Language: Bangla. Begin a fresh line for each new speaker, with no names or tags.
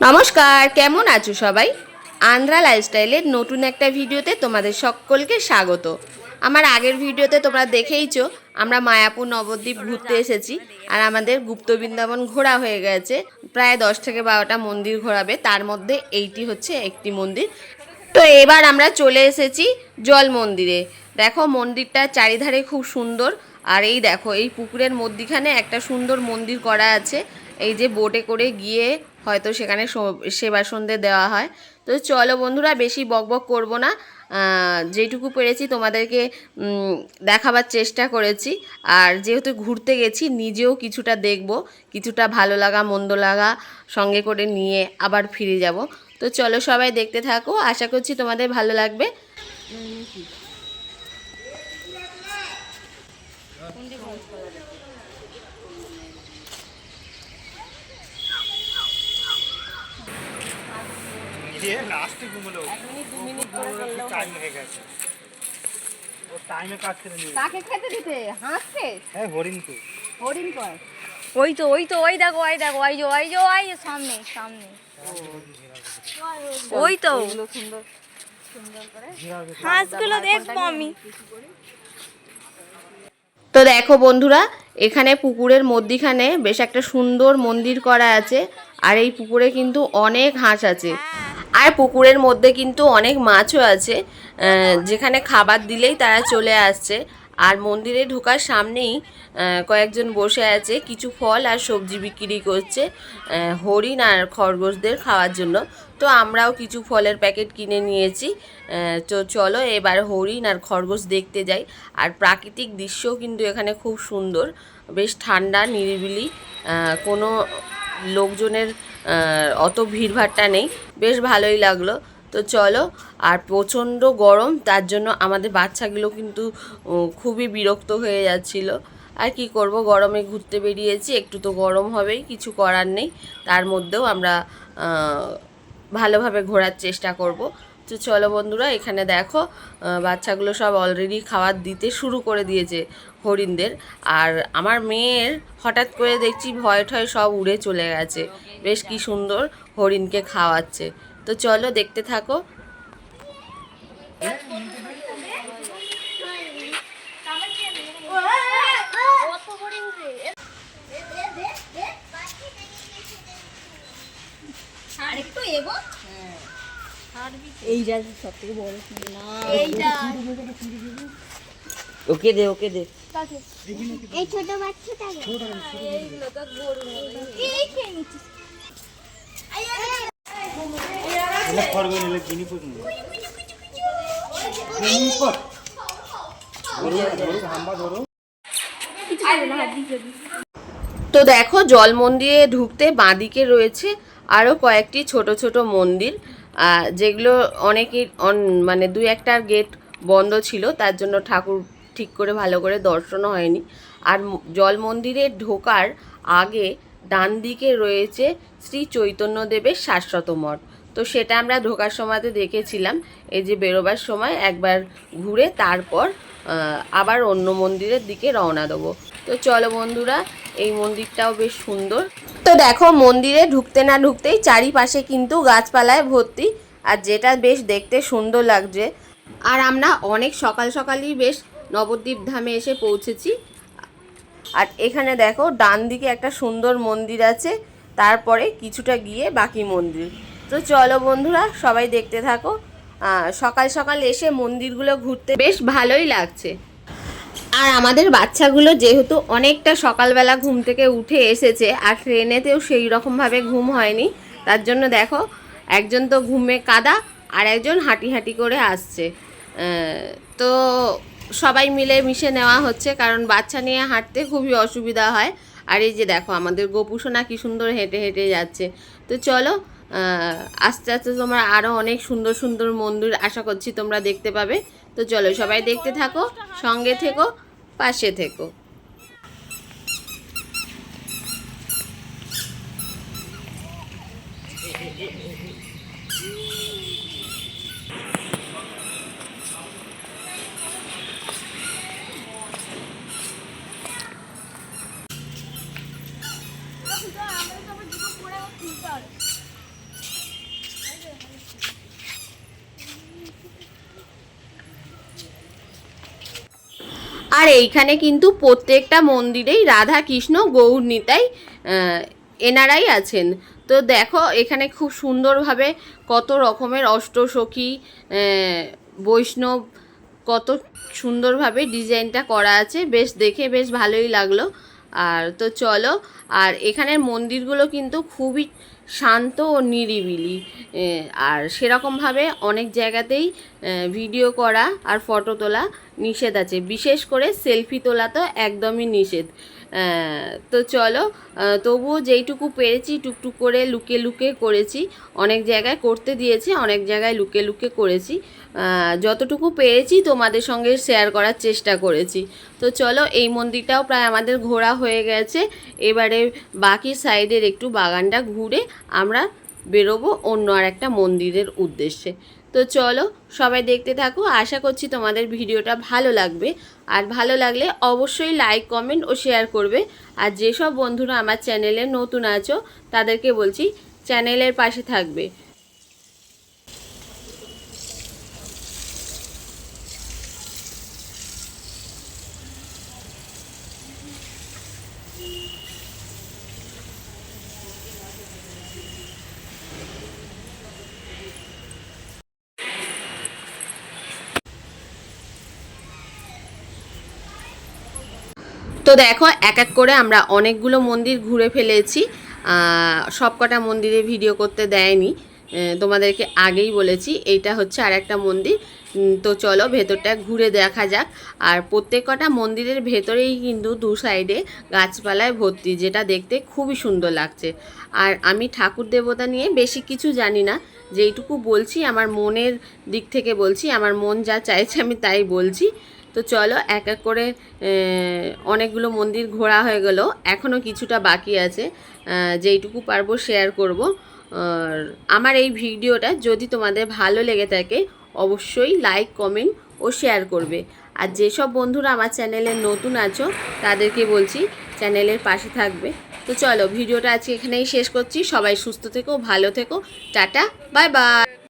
নমস্কার, কেমন আছো সবাই? আন্ধ্রা লাইফস্টাইলের নতুন একটা ভিডিওতে তোমাদের সকলকে স্বাগত। আমার আগের ভিডিওতে তোমরা দেখেইছো, আমরা মায়াপুর নবদ্বীপ ঘুরতে এসেছি আর আমাদের গুপ্ত বৃন্দাবন ঘোরা হয়ে গেছে। প্রায় দশ থেকে বারোটা মন্দির ঘোরাবে, তার মধ্যে এইটি হচ্ছে একটি মন্দির। তো এবার আমরা চলে এসেছি জল মন্দিরে। দেখো মন্দিরটা চারিধারে খুব সুন্দর, আর এই দেখো এই পুকুরের মধ্যিখানে একটা সুন্দর মন্দির করা আছে। এই যে বোটে করে গিয়ে হয়তো সেখানে সেবা সন্ধে দেওয়া হয়। তো চলো বন্ধুরা, বেশি বকবক করব না। যেটুকু পেরেছি তোমাদেরকে দেখাবার চেষ্টা করেছি। আর যেহেতু ঘুরতে গেছি, নিজেও কিছুটা দেখব, কিছুটা ভালো লাগা, মন্দ লাগা সঙ্গে করে নিয়ে আবার ফিরে যাব। তো চলো সবাই দেখতে থাকো। আশা করছি তোমাদের ভালো লাগবে।
দিয়ে লাস্টে ঘুমলো। টাইম হয়ে গেছে। ও টাইমে কাজ করে নিয়ে
কাকে খেতে দিতে? হাঁসকে?
হ্যাঁ হরিণ তো
হরিণ কয়
ওই তো ওই তো ওই দেখো ওই দেখো ওই যে ওই যে ওই যে সামনে সামনে। ওই তো। হাঁসগুলো দেখব আমি।
তো দেখো বন্ধুরা এখানে পুকুরের মধ্যিখানে বেশ একটা সুন্দর মন্দির করা আছে আর এই পুকুরে কিন্তু অনেক হাঁস আছে। আর পুকুরের মধ্যে কিন্তু অনেক মাছও আছে যেখানে খাবার দিলেই তারা চলে আসছে। আর মন্দিরে ঢোকার সামনেই কয়েকজন বসে আছে, কিছু ফল আর সবজি বিক্রি করছে হরিণ আর খরগোশদের খাওয়ার জন্য। তো আমরাও কিছু ফলের প্যাকেট কিনে নিয়েছি তো চলো এবার হরিণ আর খরগোশ দেখতে যাই। আর প্রাকৃতিক দৃশ্যও কিন্তু এখানে খুব সুন্দর, বেশ ঠান্ডা, নিরিবিলি কোনো লোকজনের অত ভিড়ভাট্টা নেই। বেশ ভালোই লাগল। তো চলো, আর প্রচণ্ড গরম, তার জন্য আমাদের বাচ্চাগুলো কিন্তু খুবই বিরক্ত হয়ে যাচ্ছিল। আর কি করব, গরমে ঘুরতে বেরিয়েছি, একটু তো গরম হবেই, কিছু করার নেই। তার মধ্যেও আমরা ভালোভাবে ঘোরার চেষ্টা করব। তো চলো বন্ধুরা, এখানে দেখো বাচ্চাগুলো সব অলরেডি খাবার দিতে শুরু করে দিয়েছে হরিণদের। আর আমার মেয়ের হঠাৎ করে দেখছি ভয় ঠয় সব উড়ে চলে গেছে। বেশ কি সুন্দর হরিণকে খাওয়াচ্ছে। তো চলো দেখতে থাকো।
ওকে দে ওকে দে।
এই ছোট
ধরো
তো দেখো জল মন্দিরে ঢুকতে বাঁদিকে রয়েছে আরও কয়েকটি ছোট ছোট মন্দির। যেগুলো অনেকের অন- মানে দুই একটা গেট বন্ধ ছিল, তার জন্য ঠাকুর ঠিক করে ভালো করে দর্শনও হয়নি। আর জল মন্দিরে ঢোকার আগে ডান দিকে রয়েছে শ্রী চৈতন্যদেবের শাশ্বত মঠ। তো সেটা আমরা ঢোকার সময়তে দেখেছিলাম, এই যে বেরোবার সময় একবার ঘুরে তারপর আবার অন্য মন্দিরের দিকে রওনা দেবো। তো চলো বন্ধুরা, এই মন্দিরটাও বেশ সুন্দর। তো দেখো, মন্দিরে ঢুকতে না ঢুকতেই চারিপাশে কিন্তু গাছপালায় ভর্তি। আর যেটা বেশ দেখতে সুন্দর লাগছে। আর আমরা অনেক সকাল সকালই বেশ নবদ্বীপ ধামে এসে পৌঁছেছি। আর এখানে দেখো, ডান দিকে একটা সুন্দর মন্দির আছে। তারপরে কিছুটা গিয়ে বাকি মন্দির। তো চলো বন্ধুরা, সবাই দেখতে থাকো। সকাল সকাল এসে মন্দিরগুলো ঘুরতে বেশ ভালোই লাগছে। আর আমাদের বাচ্চাগুলো যেহেতু অনেকটা সকালবেলা ঘুম থেকে উঠে এসেছে, আর ট্রেনেতেও সেই রকমভাবে ঘুম হয়নি, তার জন্য দেখো, একজন তো ঘুমে কাদা আর একজন হাঁটি হাঁটি করে আসছে। তো সবাই মিলে মিশে নেওয়া হচ্ছে, কারণ বাচ্চা নিয়ে হাঁটতে খুবই অসুবিধা হয়। আর এই যে দেখো, আমাদের গোপুসোনা কি সুন্দর হেঁটে হেঁটে যাচ্ছে। তো চলো আস্তে আস্তে তোমরা আরও অনেক সুন্দর সুন্দর মন্দির আশা করছি তোমরা দেখতে পাবে। তো চলো সবাই দেখতে থাকো, সঙ্গে থেকো। পাশে থেকো Thank you. আর এইখানে কিন্তু প্রত্যেকটা মন্দিরেই রাধা কৃষ্ণ গৌর নিতাই এনারাই আছেন। তো দেখো, এখানে খুব সুন্দরভাবে কত রকমের অষ্টসখী বৈষ্ণব, কত সুন্দরভাবে ডিজাইনটা করা আছে। বেশ দেখে বেশ ভালোই লাগল। আর তো চলো, আর এখানের মন্দিরগুলো কিন্তু খুবই শান্ত ও নিরিবিলি আর সেরকমভাবে অনেক জায়গাতেই ভিডিও করা আর ফটো তোলা নিষেধ আছে। বিশেষ করে সেলফি তোলা তো একদমই নিষেধ। তো চলো তবুও যেইটুকু পেরেছি, টুকটুক করে লুকে লুকে করেছি। অনেক জায়গায় করতে দিয়েছে, অনেক জায়গায় লুকে লুকে করেছি। যতটুকু পেরেছি তোমাদের সঙ্গে শেয়ার করার চেষ্টা করেছি। তো চলো, এই মন্দিরটাও প্রায় আমাদের ঘোরা হয়ে গেছে। এবারে বাকি সাইডের একটু বাগানটা ঘুরে আমরা বেরোবো অন্য আর একটা মন্দিরের উদ্দেশ্যে। তো চলো সবাই দেখতে থাকো। আশা করছি তোমাদের ভিডিওটা ভালো লাগবে। আর ভালো লাগলে অবশ্যই লাইক কমেন্ট ও শেয়ার করবে। আর যেসব বন্ধুরা আমার চ্যানেলে নতুন আছো, তাদেরকে বলছি চ্যানেলের পাশে থাকবে। তো দেখো, এক এক করে আমরা অনেকগুলো মন্দির ঘুরে ফেলেছি। সব কটা মন্দিরে ভিডিও করতে দেয়নি। তোমাদেরকে আগেই বলেছি, এইটা হচ্ছে আর একটা মন্দির তো চলো, ভেতরটা ঘুরে দেখা যাক। আর প্রত্যেক কটা মন্দিরের ভেতরেই কিন্তু দু সাইডে গাছপালায় ভর্তি, যেটা দেখতে খুবই সুন্দর লাগছে। আর আমি ঠাকুর দেবতা নিয়ে বেশি কিছু জানি না, যেইটুকু বলছি, আমার মনের দিক থেকে বলছি, আমার মন যা চাইছে আমি তাই বলছি। তো চলো এক এক করে অনেকগুলো মন্দির ঘোরা হয়ে গেল। এখনও কিছুটা বাকি আছে। যেইটুকু পারব শেয়ার করব। আর আমার এই ভিডিওটা যদি তোমাদের ভালো লেগে থাকে, অবশ্যই লাইক কমেন্ট ও শেয়ার করবে। আর যেসব বন্ধুরা আমার চ্যানেলে নতুন আছো, তাদেরকে বলছি চ্যানেলের পাশে থাকবে। তো চলো, ভিডিওটা আজকে এখানেই শেষ করছি। সবাই সুস্থ থেকো, ভালো থেকো। Tata bye bye